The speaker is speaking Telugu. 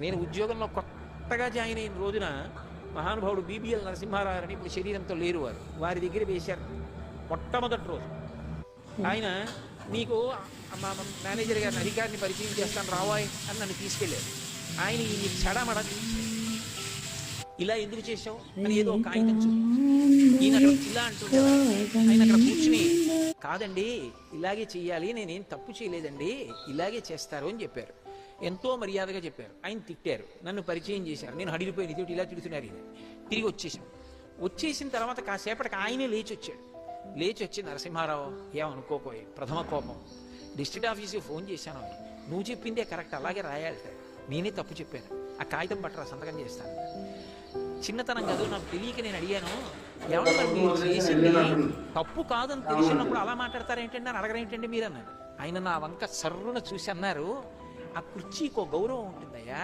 నేను ఉద్యోగంలో కొత్తగా జాయిన్ అయిన రోజున మహానుభావుడు బీబీఎల్ నరసింహారావు అని ఇప్పుడు శరీరంతో లేరు వారు వారి దగ్గర వేశారు. మొట్టమొదటి రోజు. ఆయన నీకు మా మేనేజర్ గారిని అధికారిని పరిచయం చేస్తాను రావాయ్ అని నన్ను తీసుకెళ్ళారు. ఆయన ఈ చెడమడ ఇలా ఎందుకు చేశావు అని ఏదో ఒక కాగితం చూపించారు ఈయన అక్కడ ఇలా అంటుండేవారు ఆయన అక్కడ కూర్చుని కాదండి ఇలాగే చెయ్యాలి నేనేం తప్పు చేయలేదండి ఇలాగే చేస్తారు అని చెప్పారు. ఎంతో మర్యాదగా చెప్పారు. ఆయన తిట్టారు. నన్ను పరిచయం చేశారు. నేను హడిలిపోయిన ఇటు ఇలా తిడుతున్నారు ఈయన. తిరిగి వచ్చేసాం వచ్చేసిన తర్వాత కాసేపటికి ఆయనే లేచి వచ్చాడు. లేచి వచ్చి నరసింహారావు ఏమనుకోపోయి ప్రథమ కోపం. డిస్ట్రిక్ట్ ఆఫీస్కి ఫోన్ చేశాను నువ్వు చెప్పిందే కరెక్ట్. అలాగే రాయాలి. నేనే తప్పు చెప్పాను. ఆ కాగితం పట్టరా సంతకం చేస్తాను. చిన్నతనం కాదు నాకు తెలియక నేను అడిగాను ఎవరు మీరు చేసింది తప్పు కాదని తెలిసినప్పుడు అలా మాట్లాడతారేంటండి? అని అడగరేంటండి మీరు అన్నారు ఆయన నా వంక సర్రున చూసి అన్నారు ఆ కుర్చీకో గౌరవం ఉంటుందయ్యా.